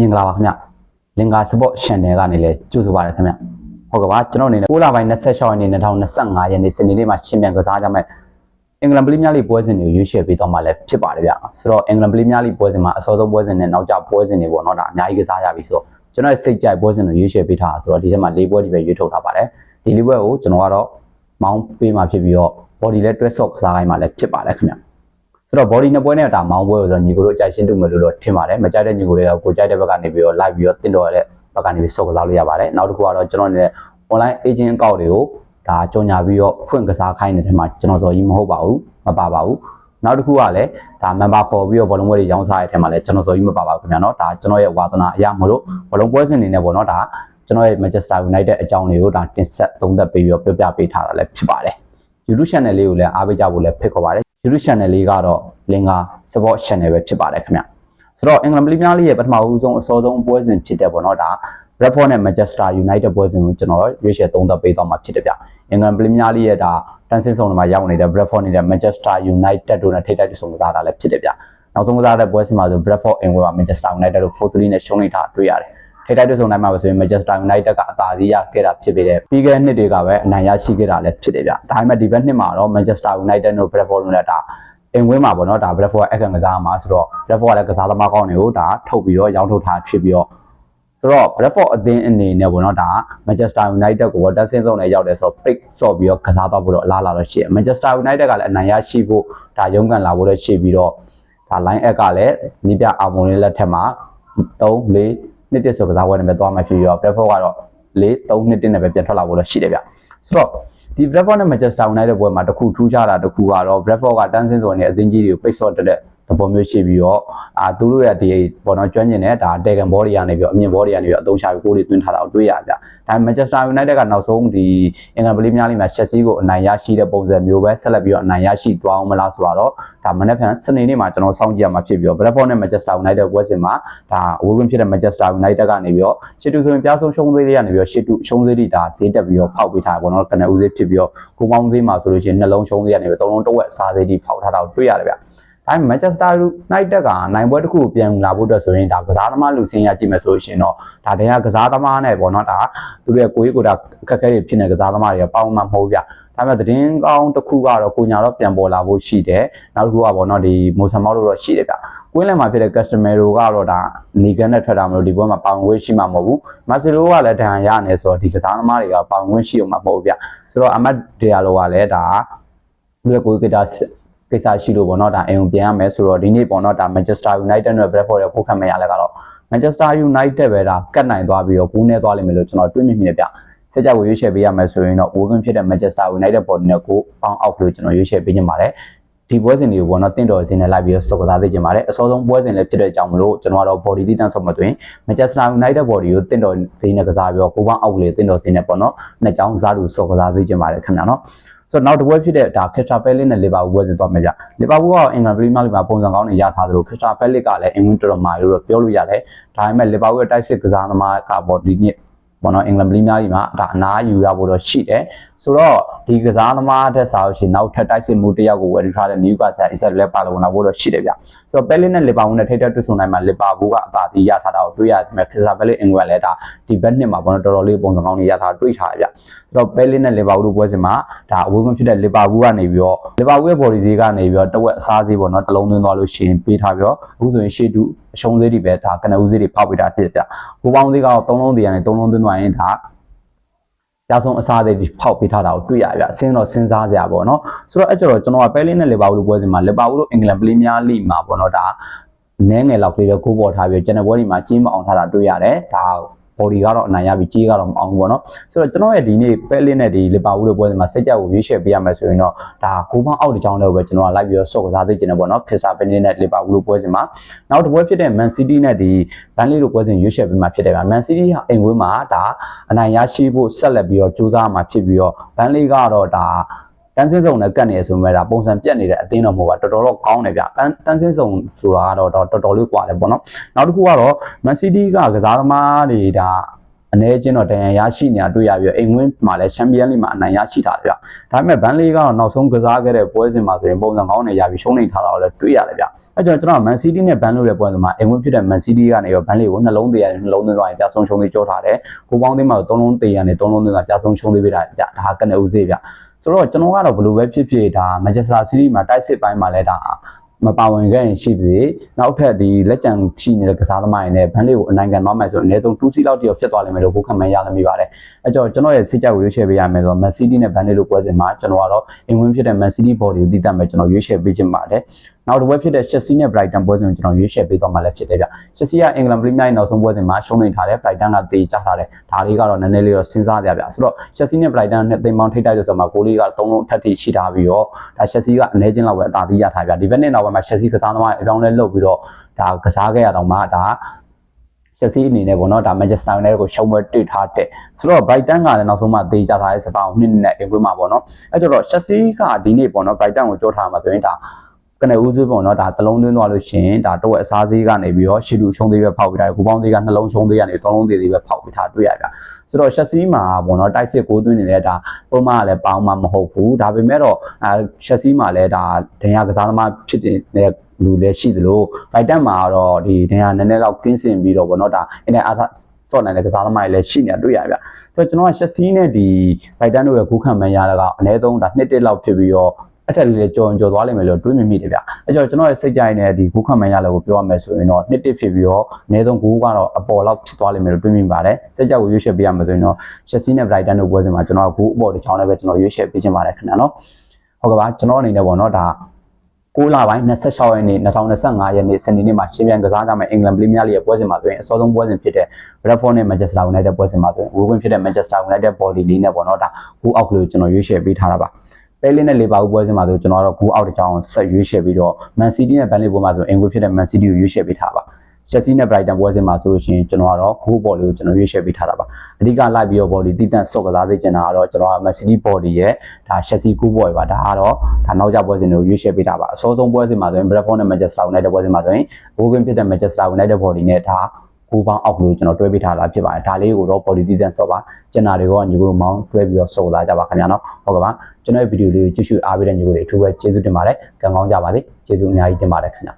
မြင်္ဂလာပါခင်ဗျလင်္ကာ support channel ကနေလည်းကြိုဆိုပါရခင်ဗျဟုတ်ကဲ့ပါကျွန်တော်အနေနဲ့6လပိုင်း26ရက်နေ့2025ရက်နေ့စနေနေ့မှာရှင်ပြန်ကစားကြမယ်အင်္ဂလန်ပရီးမီးယားလိပွဲစဉ်တွေကိုရွေးချယ်ပေးတော့မှလည်းဖြစ်ပါတယ်ဗျဆိုတော့အင်္ဂလန်ပရီးမီးယားလိပွဲစဉ်မှာအစောဆုံးပွဲစဉ်နဲ့နောက်ကျပွဲစဉ်တွေပေါ့နော်ဒါအများကြီးကစားရပြီဆိုတော့ကျွန်တော်ရဲ့စိတ်ကြိုက်ပွဲစဉ်တွေရွေးချယ်ပေးထားတာဆိုတော့ဒီထဲမှာ၄ပွဲဒီပဲရွေးထုတ်ထားပါတယ်ဒီ၄ပွဲကိုကျွန်တော်ကတော့မောင်းပေးမှဖြစ်ပြီးတော့ body လည်း twist shot ကစားခိုင်းမှလည်းဖြစ်ပါတယ်ခင်ဗျ ဆိုတော့ body နှစ်ပွဲနဲ့ဒါမောင်းပွဲကိုဆိုတော့ညီကိုတို့အကြိုက်ရှင်းတူမယ်လို့တော့ထင်ပါတယ်မကြိုက်တဲ့ညီကိုတွေကကိုကြိုက်တဲ့ဘက်ကနေပြီးတော့ live ပြီးတော့တင်တော်ရတဲ့ဘက်ကနေပြီးစော့ကစားလို့ရပါတယ်နောက်တစ်ခုကတော့ကျွန်တော်နေတဲ့ online agent account တွေကိုဒါကြော်ညာပြီးတော့ဖွင့်ကစားခိုင်းနေတဲ့ထဲမှာကျွန်တော်ဆိုကြီးမဟုတ်ပါဘူးမပါပါဘူးနောက်တစ်ခုကလည်းဒါ member ခေါ်ပြီးတော့ဘောလုံးပွဲတွေရောင်းစားရတဲ့ထဲမှာလည်းကျွန်တော်ဆိုကြီးမပါပါဘူးခင်ဗျာနော်ဒါကျွန်တော်ရဲ့ဝါသနာအရာမလို့ဘောလုံးပွဲစဉ်နေနဲ့ပေါ့နော်ဒါကျွန်တော်ရဲ့ Manchester United အကြောင်းတွေကိုဒါတင်ဆက်သုံးသပ်ပေးပြီးတော့ပြောပြပေးထားတာလည်းဖြစ်ပါတယ် YouTube channel လေးကိုလည်းအားပေးကြဖို့လည်းဖိတ်ခေါ်ပါတယ် YouTube channel လေးကတော့လင်္ကာ support channel ပဲဖြစ်ပါတယ်ခင်ဗျဆိုတော့အင်္ဂလန်ပရီးမီးယားလိရဲ့ပထမဦးဆုံးအစောဆုံးပွဲစဉ်ဖြစ်တဲ့ပေါ့နော်ဒါ Bradford နဲ့ Manchester United ပွဲစဉ်ကိုကျွန်တော်ရွေးချယ်သုံးသပ်ပေးသွားမှာဖြစ်တယ်ဗျအင်္ဂလန်ပရီးမီးယားလိရဲ့ဒါတန်းစင်းဆောင်တွေမှာရောက်နေတဲ့ Bradford နဲ့ Manchester United တို့နဲ့ထိပ်တိုက်တွေ့ဆုံကစားတာလည်းဖြစ်တယ်ဗျနောက်ဆုံးကစားတဲ့ပွဲစဉ်မှာဆို Bradford အင်္ဂလန် Manchester United တို့4-3နဲ့ရှုံးနေတာတွေ့ရတယ် ထိပ်တိုက်တွေ့ဆုံနိုင်မှာပဲဆိုရင် Manchester United ကအသာစီးရခဲ့တာဖြစ်ပေတဲ့ပြီးခဲ့တဲ့နှစ်တွေကပဲအနိုင်ရရှိခဲ့တာလည်းဖြစ်တယ်ဗျဒါပေမဲ့ဒီဘက်နှစ်မှာတော့ Manchester United တို့ Bradford တို့နဲ့ဒါအင်ဝင်းမှာပေါ့နော်ဒါ Bradford အခန့်ကစားမှာဆိုတော့ Bradford ကလည်းကစားသမားကောင်းတွေကိုဒါထုတ်ပြီးတော့ရောင်းထုတ်ထားဖြစ်ပြီးတော့ဆိုတော့ Bradford အသင်းအနေနဲ့ပေါ့နော်ဒါ Manchester United ကိုတက်ဆင်းဆုံးနဲ့ရောက်တယ်ဆိုတော့ pick ဆော့ပြီးတော့ကစားတော့ဖို့တော့အလားအလာတော့ရှိတယ် Manchester United ကလည်းအနိုင်ရရှိဖို့ဒါရုန်းကန်လာဖို့လည်းရှိပြီးတော့ဒါ line up ကလည်းနီးပြအာမွန်လေးလက်ထက်မှာ3 4 နှစ်တစ်ဆိုကစားပွဲနဲ့ပဲသွားမှဖြစ်ပြီးတော့ Bradford ကတော့4 3နှစ်တစ်နဲ့ပဲပြန်ထွက်လာဖို့လည်းရှိတယ်ဗျဆိုတော့ဒီ Bradford နဲ့ Manchester United ပွဲမှာတစ်ခုထူးခြားတာတစ်ခုကတော့ Bradford ကတန်းစင်းစုံနဲ့အသင်းကြီးတွေကိုပိတ်ဆော့တက်တဲ့သ ဘောမျိုးရှိပြီးတော့အာသူတို့ရဲ့ဒီပေါ်တော့ကျွမ်းကျင်တဲ့ဒါ Tegan body ကနေပြီးတော့အမြင့် body ကနေပြီးတော့အသုံးချပြီးကိုယ်တွေသွင်းထားတာကိုတွေ့ရကြ။ဒါပေမဲ့ Manchester United ကနောက်ဆုံးဒီအင်္ဂလန်ပရီးမီးယားလိမှာ Chelsea ကိုအနိုင်ရရှိတဲ့ပုံစံမျိုးပဲဆက်လက်ပြီးတော့အနိုင်ရရှိသွားအောင်မလားဆိုတော့ဒါမနေ့ကစနေနေ့မှာကျွန်တော်စောင့်ကြည့်ရမှာဖြစ်ပြီးတော့ Brentford နဲ့ Manchester United ပွဲစဉ်မှာဒါအဝေးကွင်းဖြစ်တဲ့ Manchester United ကနေပြီးတော့ရှစ်တူဆိုရင်ပြားဆုံးရှုံးသေးလေးကနေပြီးတော့ရှစ်တူရှုံးသေးတွေဒါဈေးတက်ပြီးတော့ဖောက်ပေးထားတယ်ပေါ့နော်ကနဦးသေးဖြစ်ပြီးတော့ကိုပေါင်းသေးမှာဆိုလို့ရှိရင်နှလုံးရှုံးသေးကနေပြီးတော့သုံးလုံးတစ်ဝက်အစားသေးတွေဖောက်ထားတာကိုတွေ့ရတယ်ဗျ။ ဒါပေမဲ့ Manchester United ကနိုင်ပွဲတစ်ခုကိုပြန်လာဖို့အတွက်ဆိုရင်ဒါကစားသမားလူစင်းရကြည့်မယ်ဆိုလို့ရှိရင်တော့ဒါတည်းကကစားသမားနဲ့ပေါ့နော်ဒါသူတို့ရဲ့ကိုယ်ကိုယ်တာအခက်အခဲတွေဖြစ်နေကစားသမားတွေကပေါင်းမှမဟုတ်ဗျ။ဒါပေမဲ့သတင်းကောင်းတစ်ခုကတော့ကိုညာတော့ပြန်ပေါ်လာဖို့ရှိတယ်။နောက်တစ်ခုကပေါ့နော်ဒီမိုဆန်မောက်လို့တော့ရှိတယ်ဗျ။ကွင်းလယ်မှာဖြစ်တဲ့ customer တို့ကတော့ဒါနီကန်နဲ့ထွက်တာမလို့ဒီဘက်မှာပေါင်ဝေးရှိမှာမဟုတ်ဘူး။မာစီလိုကလည်းဒဏ်ရာရနေဆိုတော့ဒီကစားသမားတွေကပေါင်ဝေးရှိအောင်မှာမဟုတ်ဘူးဗျ။ဆိုတော့အမတ်ဒေယာလိုကလည်းဒါဒီကိုကတာ ကိစ္စရှိလို့ပေါ့နော်ဒါအိမ်ကိုပြန်ရမယ်ဆိုတော့ဒီနေ့ပေါ့နော်ဒါ Manchester United နဲ့ Brentford ရဲ့ပို့ခတ်မဲ့ရလဲကတော့ Manchester United ပဲဒါကတ်နိုင်သွားပြီးတော့ကူးနေသွားလိမ့်မယ်လို့ကျွန်တော်တွေးမိမိနေဗျ။ဆက်ကြကိုရွေးချယ်ပေးရမယ်ဆိုရင်တော့ Wogan ဖြစ်တဲ့ Manchester United ပေါ်နဲ့ကိုပေါင်းအောက်လို့ကျွန်တော်ရွေးချယ်ပေးခြင်းပါတယ်။ ဒီပွဲစဉ်တွေကိုပေါ့နော်တင့်တော်စင်းနဲ့လိုက်ပြီးတော့စုပ်ကစားသိခြင်းပါတယ်။အစောဆုံးပွဲစဉ်လည်းဖြစ်တဲ့အကြောင်းမလို့ကျွန်တော်ကတော့ body တိတန်းဆုံးမသွင်း Manchester United body ကိုတင့်တော်စင်းနဲ့ကစားပြီးတော့ကိုပေါင်းအောက်လေးတင့်တော်စင်းနဲ့ပေါ့နော်။နှစ်ကြောင်းစားသူစုပ်ကစားသိခြင်းပါတယ်ခင်ဗျာနော်။ဆိုတော့နောက်တစ်ပွဲဖြစ်တဲ့ဒါခက်စတာပဲလစ်နဲ့လီဗာပူးပွဲစဉ်သွားမယ်ဗျလီဗာပူးကအင်္ဂလန်ပရီးမီးယားလိမှာပုံစံကောင်းတွေရထားသလိုခက်စတာပဲလစ်ကလည်းအင်္ဂလန်တော်တော်မာလို့တော့ပြောလို့ရတယ်ဒါပေမဲ့လီဗာပူးရဲ့တိုက်စစ်ကစားသမားကပေါ့ဒီနေ့ဘောနော်အင်္ဂလန်ပရီးမီးယားလိမှာဒါအနားယူရဖို့တော့ရှိတယ် ဆိုတော့ဒီကစားသမားတက်စားလို့ရှိရင်နောက်ထပ်တိုက်စစ်မှုတစ်ယောက်ကိုဝယ်ထားတဲ့နယူကာဆယ်အစ်ဆက်လည်းပါလို့နာဖို့တော့ရှိတယ်ဗျဆိုတော့ပဲလစ်နဲ့လီဗာပူးနဲ့ထိပ်တက်တွေ့ဆုံနိုင်မှာလီဗာပူးကအသာတီးရထားတာကိုတွေ့ရတယ်ခက်စတာပဲလစ်အင်္ဂလန်လည်းဒါဒီဘက်နှစ်မှာဘောနော်တော်တော်လေးပုံစံကောင်းတွေရထားတွေ့ထားရဗျဆိုတော့ပဲလစ်နဲ့လီဗာပူးပွဲစဉ်မှာဒါအဝေးကွင်းဖြစ်တဲ့လီဗာပူးကနေပြီးတော့လီဗာပူးရဲ့ body ဈေးကနေပြီးတော့တဝက်အစားဈေးပေါ့နော်တစ်လုံးသွင်းသွားလို့ရှိရင်ပေးထားပြီးတော့အခုဆိုရင်ရှေ့တူအရှုံးဈေးတွေပဲဒါကနဦးဈေးတွေဖောက်ပေးတာဖြစ်ပြဘိုးပေါင်းဈေးကတော့3လုံးတည်းကနေ3လုံးသွင်းသွားရင်ဒါ ရဆုံးအစားတွေဖောက်ပေးထားတာကိုတွေ့ရပြအစင်းတော့စဉ်းစားစရာပေါ့နော်ဆိုတော့အဲ့ကျတော့ကျွန်တော်ကပဲလင်းနဲ့လီဗာပူးလိုပွဲစဉ်မှာလီဗာပူးလိုအင်္ဂလန်ပရီးမီးယားလိမှာပေါ့နော်ဒါနည်းငယ်လောက်လေးပဲကိုးပေါ်ထားပြီးကျန်တဲ့ပွဲတွေမှာကြီးမအောင်ထားတာတွေ့ရတယ်ဒါ body ကတော့အနိုင်ရပြီးကြီးကတော့မအောင်ဘူးပေါ့နော်ဆိုတော့ကျွန်တော်ရဲ့ဒီနေ့ပဲလင်းနဲ့ဒီလီဗာပူးလိုပွဲစဉ်မှာစိတ်ကြကိုရွေးချယ်ပေးရမယ်ဆိုရင်တော့ဒါကိုပေါင်းအောက်တစ်ကြောင်းတော့ပဲကျွန်တော်ကလိုက်ပြီးတော့ဆော့ကစားသိချင်တယ်ပေါ့နော်ခက်စာပဲလင်းနဲ့လီဗာပူးလိုပွဲစဉ်မှာနောက်တစ်ပွဲဖြစ်တဲ့ Man City နဲ့ဒီဘန်လီလိုပွဲစဉ်ရွေးချယ်ပေးမှာဖြစ်တယ်ဗျ Man City ဟာအိမ်ဝင်းမှာဒါအနိုင်ရရှိဖို့ဆက်လက်ပြီးတော့ကြိုးစားမှာဖြစ်ပြီးတော့ဘန်လီကတော့ဒါ တန်းစင်းစုံနဲ့ကတ်နေရဆိုမှဒါပုံစံပြက်နေတဲ့အသင်းတော်မဟုတ်ပါတော်တော်တော့ကောင်းတယ်ဗျတန်းစင်းစုံဆိုတာကတော့တော်တော်လေးကွာတယ်ပေါ့နော်နောက်တစ်ခုကတော့ Man City ကကစားသမားတွေဒါအနေချင်းတော့တန်ရန်ရရှိနေတာတွေ့ရပြီးအိမ်ဝင်မှာလည်းချန်ပီယံလိမှာအနိုင်ရရှိတာဗျ။ဒါပေမဲ့ဘန်လေးကတော့နောက်ဆုံးကစားခဲ့တဲ့ပွဲစဉ်မှာဆိုရင်ပုံစံကောင်းနဲ့ရပြီးရှုံးနေထားတာလည်းတွေ့ရတယ်ဗျ။အဲကြောင့်ကျွန်တော်မန်စီးတီးနဲ့ဘန်လို့ရဲ့ပွဲစဉ်မှာအိမ်ဝင်ဖြစ်တဲ့မန်စီးတီးကနေရောဘန်လေးကိုနှလုံးသေးရနှလုံးသွင်းသွားရင်ပြဆုံးရှုံးသေးကြောထားတယ်။ကိုပေါင်းသေးမှာတော့သုံးလုံးသေးရနဲ့သုံးလုံးသွင်းတာပြဆုံးရှုံးသေးပြတာဗျ။ဒါကကနေဦးသေးဗျ။ ဆိုတော့ကျွန်တော်ကတော့ဘယ်လိုပဲဖြစ်ဖြစ်ဒါ Manchester City မှာတိုက်စစ်ပိုင်းမှာလဲဒါမပါဝင်ခဲ့ရင်ရှိသေးနောက်ထပ်ဒီလက်ကျန်ရှိနေတဲ့ကစားသမားတွေနဲ့ဘန်းလေးကိုအနိုင်ခံသွားမယ်ဆိုရင်အနည်းဆုံး2စီးလောက်တည်းဖြစ်သွားလိမ့်မယ်လို့ကိုခံမှန်းရလည်းမိပါတယ်အဲကြောင့်ကျွန်တော်ရဲ့စိတ်ကြိုက်ကိုရွေးချယ်ပေးရမယ်ဆိုတော့ Man City နဲ့ဘန်းလေးလို့ပွဲစဉ်မှာကျွန်တော်ကတော့အင်ဝင်ဖြစ်တဲ့ Man City body ကိုတည်တတ်မယ်ကျွန်တော်ရွေးချယ်ပေးခြင်းပါတယ်နောက်တစ်ပွဲဖြစ်တဲ့ Chelsea နဲ့ Brighton ပွဲစဉ်ကိုကျွန်တော်ရွေးချယ်ပေးသွားမှလည်းဖြစ်တယ်ဗျ Chelsea ကအင်္ဂလန်ပရီးမီးယားနောက်ဆုံးပွဲစဉ်မှာရှုံးနေထားတယ် Brighton ကတေးချထားတယ်ဒါလေးကတော့နည်းနည်းလေးတော့စဉ်းစားကြဗျဆိုတော့ Chelsea နဲ့ Brighton နဲ့သိမ်းပေါင်းထိတိုက်လို့ဆိုမှာဂိုးလေးက3လုံးထပ်ထိရှိထားပြီးတော့ဒါ Chelsea ကအနည်းချင်းလောက်ပဲအသာသီးရထားဗျဒီဘက်နဲ့နောက်ဘက်မှာ Chelsea ကစားသမားအကြောင်းလဲလှုပ်ပြီးတော့ဒါကစားခဲ့ရတော့မှဒါ Chelsea အနေနဲ့ပေါ့နော်ဒါ Manchester United ကိုရှုံးပွဲတွေ့ထားတဲ့ဆိုတော့ Brighton ကလည်းနောက်ဆုံးမှတေးကြထားတဲ့စပောင်းနှစ်နဲ့အင်ကွင်းမှာပေါ့နော်အဲကြတော့ Chelsea ကဒီနေ့ပေါ့နော် Brighton ကိုကြောထားမှာဆိုရင်ဒါ ကနေဦးစုပေါ့နော်ဒါတလုံးသွင်းသွားလို့ရှိရင်ဒါတော့အစားသေးကနေပြီးတော့ရှီလူရှုံးသေးပဲဖောက်ပြီးတာကိုပေါင်းသေးကနှလုံးရှုံးသေးကနေသုံးလုံးသေးသေးပဲဖောက်ပြီးထားတွေ့ရတာဆိုတော့ chassis မှာပေါ့နော်တိုက်စစ်ကိုသွင်းနေတဲ့ဒါပုံမှန်ကလည်းပေါင်းမှမဟုတ်ဘူးဒါပေမဲ့တော့အဲ chassis မှာလည်းဒါဒဏ်ရာကစားသမားဖြစ်တဲ့လူလည်းရှိသလို Brighton မှာတော့ဒီဒဏ်ရာနည်းနည်းတော့ကင်းစင်ပြီးတော့ပေါ့နော်ဒါအင်းနဲ့အားဆော့နိုင်တဲ့ကစားသမားတွေလည်းရှိနေတာတွေ့ရပြဆိုတော့ကျွန်တော်က chassis နဲ့ဒီ Brighton တို့ရဲ့ကူးခံမှန်းရတာကအနည်းဆုံးဒါနှစ်တစ်လောက်ဖြစ်ပြီးတော့ အထက်လေးလေးကြော်ကြော်သွားလိမ့်မယ်လို့တွေးမြင်မိတယ်ဗျအဲကြောင့်ကျွန်တော်ရဲ့စိတ်ကြိုက်နေတဲ့ဒီကူးခံမှန်းရလည်းကိုပြောရမယ်ဆိုရင်တော့နှစ်တစ်ဖြစ်ပြီးတော့အနည်းဆုံးကူးကတော့အပေါ်လောက်ဖြစ်သွားလိမ့်မယ်လို့တွေးမြင်ပါတယ်စိတ်ကြိုက်ကိုရွေးချယ်ပေးရမယ်ဆိုရင်တော့ Chelsea နဲ့ Brighton တို့ပွဲစဉ်မှာကျွန်တော်ကကူးအပေါ်တစ်ချောင်းနဲ့ပဲကျွန်တော်ရွေးချယ်ပေးခြင်းပါတယ်ခင်ဗျာနော်ဟုတ်ကဲ့ပါကျွန်တော်အနေနဲ့ပေါ့နော်ဒါ6လပိုင်း26ရက်နေ့2025ရက်နေ့စနေနေ့မှာရှင်ပြန်ကစားကြမယ့်အင်္ဂလန်ပရီးမီးယားလိရဲ့ပွဲစဉ်မှာဆိုရင်အစောဆုံးပွဲစဉ်ဖြစ်တဲ့ Bradford နဲ့ Manchester United ပွဲစဉ်မှာဆိုရင်ဝေခွင့်ဖြစ်တဲ့ Manchester United body လေးနဲ့ပေါ့နော်ဒါဂိုးအောက်ကလေးကိုကျွန်တော်ရွေးချယ်ပေးထားတာပါ ပဲလင်းနဲ့လေပါဘူးပွဲစဉ်မှာဆိုကျွန်တော်ကတော့ဂိုးအောက်တစ်ချောင်းဆက်ရွေးချယ်ပြီးတော့ Man City နဲ့ Burnley ပွဲမှာဆိုအင်္ဂလိပ်ဖြစ်တဲ့ Man City ကိုရွေးချယ်ပေးထားပါ Chelsea နဲ့ Brighton ပွဲစဉ်မှာဆိုလို့ရှိရင်ကျွန်တော်ကတော့ဂိုးဘော်လေးကိုကျွန်တော်ရွေးချယ်ပေးထားတာပါအဓိကလိုက်ပြီးတော့ body တည်တံ့ဆော့ကစားစေချင်တာကတော့ကျွန်တော်က Man City body ရဲ့ဒါ Chelsea ဂိုးဘော်ပဲပါဒါကတော့ဒါနောက်ကျပွဲစဉ်တွေကိုရွေးချယ်ပေးထားပါအစောဆုံးပွဲစဉ်မှာဆိုရင် Bradford နဲ့ Manchester United ပွဲစဉ်မှာဆိုရင်ဂိုးကွင်းဖြစ်တဲ့ Manchester United body နဲ့ဒါ ကိုပေါင်းအောက်လို့ကျွန်တော်တွဲပေးထားတာဖြစ်ပါတယ်ဒါလေးကိုတော့ body တည်တံ့ဆော့ပါကျန်တာတွေကညီကိုတို့မောင်းတွဲပြီးတော့ဆော့လာကြပါခင်ဗျာနော်ဟုတ်ကဲ့ပါကျွန်တော်ရဲ့ဗီဒီယိုလေးကိုကြည့်ရှုအားပေးတဲ့ညီကိုတွေအထူးပဲကျေးဇူးတင်ပါတယ်ကံကောင်းကြပါစေကျေးဇူးအများကြီးတင်ပါတယ်ခင်ဗျာ